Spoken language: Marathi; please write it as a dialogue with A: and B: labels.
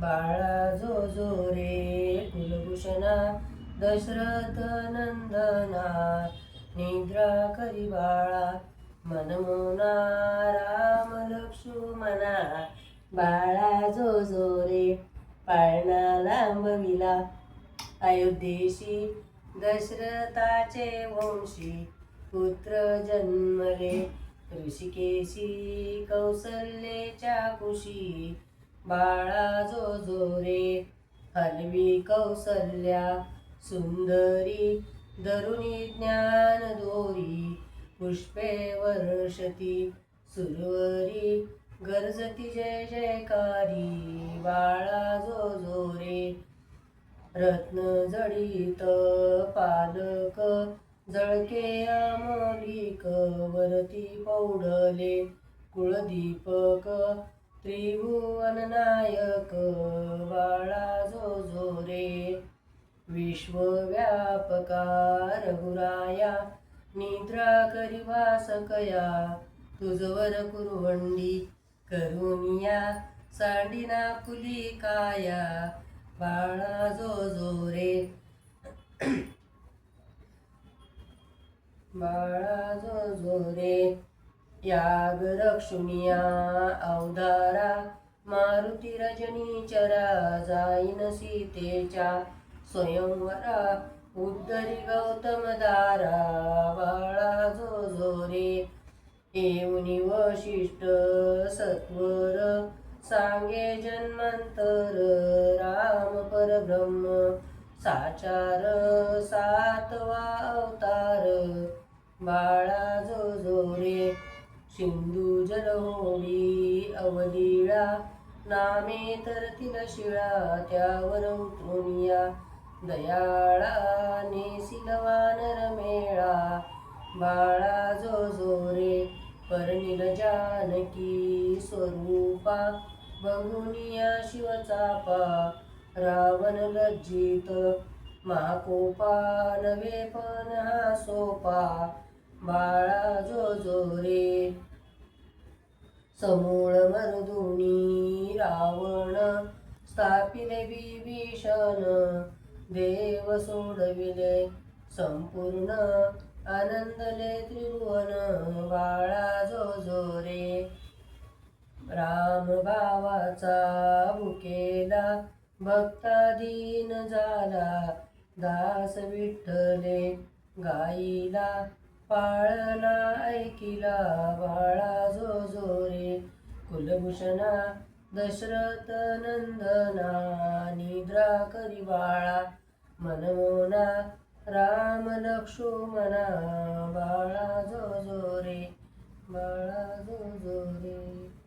A: बाळा जो जो रे कुलभूषणा दशरथ नंदना निद्रा करी बाळा मनमोना राम लक्ष्मणा बाळा जो जो रे पाळणा लांबविला. अयोध्येशी दशरथाचे वंशी पुत्र जन्मले ऋषिकेशी कौसल्येच्या कुशी बाळा जो जो रे हलवी कौसल्या सुंदरी दरुणी ज्ञान दोरी पुष्पे वर्षती सुरवरी गरजती जय जयकारी बाळा जो जो रे रत्न जडित पालक जळके आमलिक वरती पौडले कुळदीपक त्रिभुवन नायक बाळा जो जो रे. विश्वव्यापका रघुराया निद्रा करी भासकया तुझवर कुरुवंडी करुनिया सांडिना फुली काया. बाळा जो जो रे. बाळा याग रक्षुनिया अवधारा मारुती रजनीचरा जाईन सीतेच्या स्वयंवरा उद्धरी गौतम दारा बाळा जो जोरे येऊनी वशिष्ठ सत्वर सांगे जन्मांतर राम परब्रह्म साचार सातवा अवतार बाळा जो जोरे सिंधू जलहोडी अवलीळा नामे तर शिळा त्यावर उतरून या. दयाळा नेसिल वानर मेळा बाळा जो जोरे परनिल जानकी स्वरूपा. बघुनिया शिवचापा रावण लज्जित महाकोपा नवे पण हा सोपा. बाळा जो जोरे समूळ मर्दुनी रावण स्थापिले विभीषण देव सोडविले संपूर्ण आनंदले त्रिभुवन बाळा जो जो रे राम भावाचा भुकेला भक्ता दीन झाला दास विठ्ठले गाईला पाळणा ऐकिला बाळा जो जो रे कुलभूषणा दशरथ नंदना निद्रा करी बाळा. मनमोना राम लक्ष्मणा बाळा जो जो रे बाळा जो जो रे